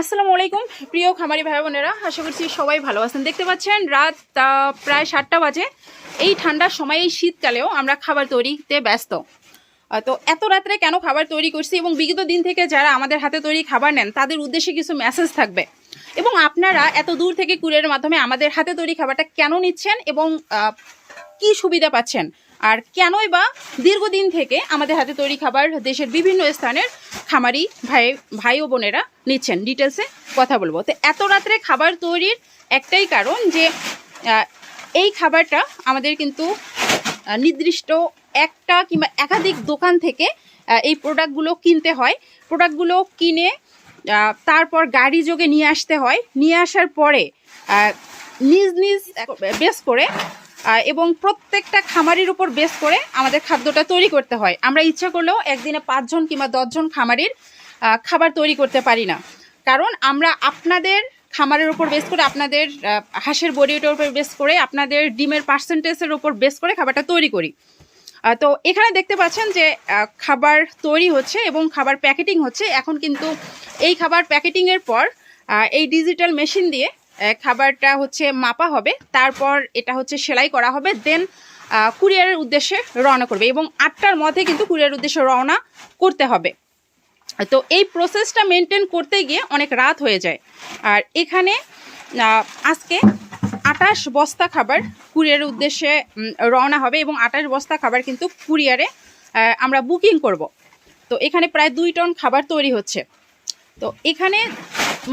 আসসালামু আলাইকুম। প্রিয় খামারি ভাই বোনেরা, আশা করছি সবাই ভালো আছেন। দেখতে পাচ্ছেন, রাত প্রায় সাতটা বাজে। এই ঠান্ডার সময়, এই শীতকালেও আমরা খাবার তৈরিতে ব্যস্ত। তো এত রাত্রে কেন খাবার তৈরি করছি এবং বিগত দিন থেকে যারা আমাদের হাতে তৈরি খাবার নেন, তাদের উদ্দেশ্যে কিছু মেসেজ থাকবে। এবং আপনারা এত দূর থেকে কুরিয়ারের মাধ্যমে আমাদের হাতে তৈরি খাবারটা কেন নিচ্ছেন এবং কি সুবিধা পাচ্ছেন? আর কেনই বা দীর্ঘদিন থেকে আমাদের হাতে তৈরি খাবার দেশের বিভিন্ন স্থানের খামারি ভাই ভাই ও বোনেরা নিচ্ছেন। ডিটেলসে কথা বলব। তো এত রাত্রে খাবার তৈরির একটাই কারণ যে এই খাবারটা আমাদের কিন্তু নির্দিষ্ট একটা কিংবা একাধিক দোকান থেকে এই প্রোডাক্টগুলো কিনতে হয়। প্রোডাক্টগুলো কিনে তারপর গাড়ি যোগে নিয়ে আসতে হয়। নিয়ে আসার পরে নিজ নিজ বেস করে এবং প্রত্যেকটা খামারির উপর বেস করে আমাদের খাদ্যটা তৈরি করতে হয়। আমরা ইচ্ছা করলেও একদিনে পাঁচজন কিংবা দশজন খামারির খাবার তৈরি করতে পারি না। কারণ আমরা আপনাদের খামারের উপর বেস করে, আপনাদের হাঁসের বডিটার উপর বেস করে, আপনাদের ডিমের পার্সেন্টেজের উপর বেস করে খাবারটা তৈরি করি। তো এখানে দেখতে পাচ্ছেন যে খাবার তৈরি হচ্ছে এবং খাবার প্যাকেটিং হচ্ছে। এখন কিন্তু এই খাবার প্যাকেটিংয়ের পর এই ডিজিটাল মেশিন দিয়ে খাবারটা হচ্ছে মাপা হবে, তারপর এটা হচ্ছে সেলাই করা হবে দেন কুরিয়ারের উদ্দেশ্যে রওনা করবে এবং আটটার মধ্যে কিন্তু কুরিয়ারের উদ্দেশ্যে রওনা করতে হবে। তো এই প্রসেসটা মেনটেন করতে গিয়ে অনেক রাত হয়ে যায়। আর এখানে আজকে আটাশ বস্তা খাবার কুরিয়ারের উদ্দেশ্যে রওনা হবে এবং আটাশ বস্তা খাবার কিন্তু কুরিয়ারে আমরা বুকিং করব। তো এখানে প্রায় দুই টন খাবার তৈরি হচ্ছে। তো এখানে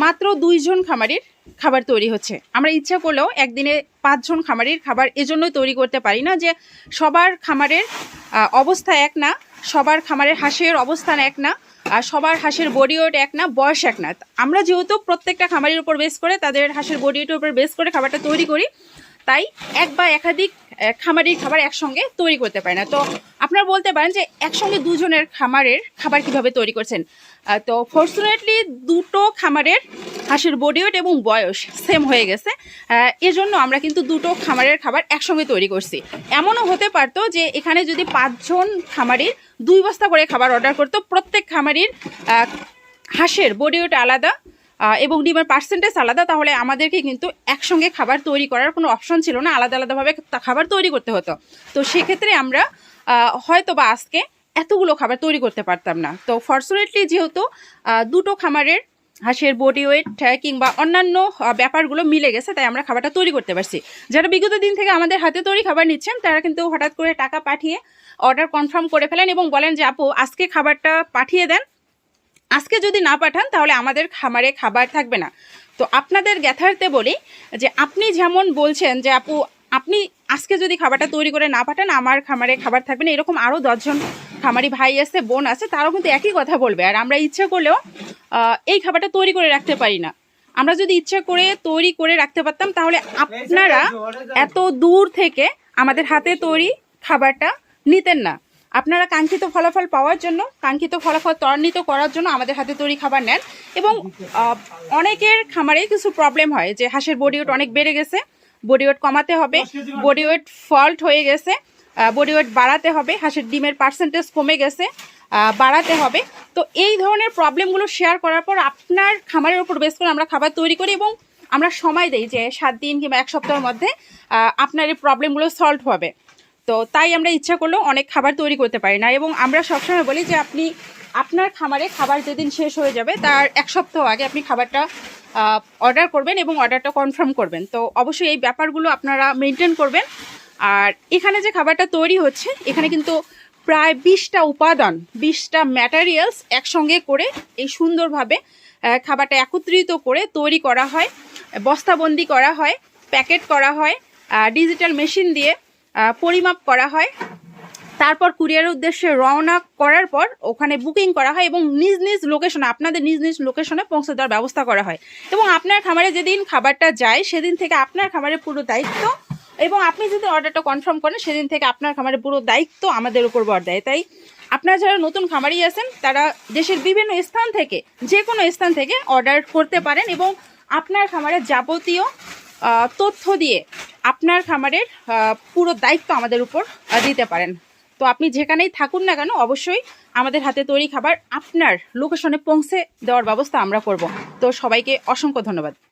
মাত্র দুইজন খামারির খাবার তৈরি হচ্ছে। আমরা ইচ্ছা করলেও একদিনে পাঁচজন খামারির খাবার এজন্যই তৈরি করতে পারি না যে সবার খামারের অবস্থা এক না, সবার খামারের হাঁসের অবস্থান এক না, আর সবার হাঁসের বডি ওয়েট এক না, বয়স এক না। আমরা যেহেতু প্রত্যেকটা খামারের উপর বেস করে, তাদের হাঁসের বডি ওয়েটের উপর বেস করে খাবারটা তৈরি করি তাই এক বা একাধিক খামারের খাবার একসঙ্গে তৈরি করতে পারে না। তো আপনারা বলতে পারেন যে একসঙ্গে দুজনের খামারের খাবার কীভাবে তৈরি করছেন। তো ফর্চুনেটলি দুটো খামারের হাঁসের বডি ওয়েট এবং বয়স সেম হয়ে গেছে। এজন্য আমরা কিন্তু দুটো খামারের খাবার একসঙ্গে তৈরি করছি। এমনও হতে পারতো যে এখানে যদি পাঁচজন খামারির দুই বস্তা করে খাবার অর্ডার করতো, প্রত্যেক খামারির হাঁসের বডি ওয়েট আলাদা এবং ডিমের পার্সেন্টেজ আলাদা, তাহলে আমাদেরকে কিন্তু একসঙ্গে খাবার তৈরি করার কোনো অপশন ছিল না। আলাদা, আলাদাভাবে খাবার তৈরি করতে হতো। তো সেক্ষেত্রে আমরা হয়তো বা আজকে এতগুলো খাবার তৈরি করতে পারতাম না। তো ফর্চুনেটলি যেহেতু দুটো খামারের হাঁসের বডি ওয়েট কিংবা অন্যান্য ব্যাপারগুলো মিলে গেছে, তাই আমরা খাবারটা তৈরি করতে পারছি। যারা বিগত দিন থেকে আমাদের হাতে তৈরি খাবার নিচ্ছেন, তারা কিন্তু হঠাৎ করে টাকা পাঠিয়ে অর্ডার কনফার্ম করে ফেলেন এবং বলেন যে, আপু, আজকে খাবারটা পাঠিয়ে দেন। আজকে যদি না পাঠান তাহলে আমাদের খামারে খাবার থাকবে না তো আপনাদের গ্যাথার্তে বলি যে আপনি যেমন বলছেন যে আপু আপনি আজকে যদি খাবারটা তৈরি করে না পাঠান আমার খামারে খাবার থাকবে না এরকম আরও দশজন খামারি ভাই আছে বোন আছে তারাও কিন্তু একই কথা বলবে আর আমরা ইচ্ছা করলেও এই খাবারটা তৈরি করে রাখতে পারি না আমরা যদি ইচ্ছা করে তৈরি করে রাখতে পারতাম তাহলে আপনারা এত দূর থেকে আমাদের হাতে তৈরি খাবারটা নিতেন না আপনারা কাঙ্ক্ষিত ফলাফল পাওয়ার জন্য, কাঙ্ক্ষিত ফলাফল ত্বরান্বিত করার জন্য আমাদের হাতে তৈরি খাবার নেন। এবং অনেকের খামারে কিছু প্রবলেম হয় যে হাঁসের বডি ওয়েট অনেক বেড়ে গেছে বডি ওয়েট কমাতে হবে বডি ওয়েট ফল্ট হয়ে গেছে বডি ওয়েট বাড়াতে হবে, হাঁসের ডিমের পার্সেন্টেজ কমে গেছে বাড়াতে হবে। তো এই ধরনের প্রবলেমগুলো শেয়ার করার পর আপনার খামারের উপর বেস করে আমরা খাবার তৈরি করি এবং আমরা সময় দেই যে সাত দিন কিংবা এক সপ্তাহের মধ্যে আপনার এই প্রবলেমগুলো সলভ হবে। তো তাই আমরা ইচ্ছা করলেও অনেক খাবার তৈরি করতে পারি না। এবং আমরা সবসময় বলি যে আপনি আপনার খামারে খাবার যেদিন শেষ হয়ে যাবে, তার এক সপ্তাহ আগে আপনি খাবারটা অর্ডার করবেন এবং অর্ডারটা কনফার্ম করবেন। তো অবশ্যই এই ব্যাপারগুলো আপনারা মেনটেন করবেন। আর এখানে যে খাবারটা তৈরি হচ্ছে, এখানে কিন্তু প্রায় বিশটা উপাদান, বিশটা ম্যাটারিয়ালস একসঙ্গে করে এই সুন্দরভাবে খাবারটা একত্রিত করে তৈরি করা হয়। বস্তাবন্দি করা হয়, প্যাকেট করা হয় ডিজিটাল মেশিন দিয়ে পরিমাপ করা হয়। তারপর কুরিয়ারের উদ্দেশ্যে রওনা করার পর ওখানে বুকিং করা হয় এবং নিজ নিজ লোকেশনে আপনাদের নিজ নিজ লোকেশনে পৌঁছে দেওয়ার ব্যবস্থা করা হয়। এবং আপনার খামারে যেদিন খাবারটা যায়, সেদিন থেকে আপনার খামারের পুরো দায়িত্ব এবং আপনি যদি অর্ডারটা কনফার্ম করেন, সেদিন থেকে আপনার খামারের পুরো দায়িত্ব আমাদের উপর বর দেয় তাই আপনারা যারা নতুন খামারি আছেন, তারা দেশের বিভিন্ন স্থান থেকে যে কোনো স্থান থেকে অর্ডার করতে পারেন এবং আপনার খামারের যাবতীয় তথ্য দিয়ে আপনার খামারের পুরো দায়িত্ব আমাদের উপর দিতে পারেন। তো আপনি যেখানেই থাকুন না কেন, অবশ্যই আমাদের হাতে তৈরি খাবার আপনার লোকেশনে পৌঁছে দেওয়ার ব্যবস্থা আমরা করব। তো সবাইকে অসংখ্য ধন্যবাদ।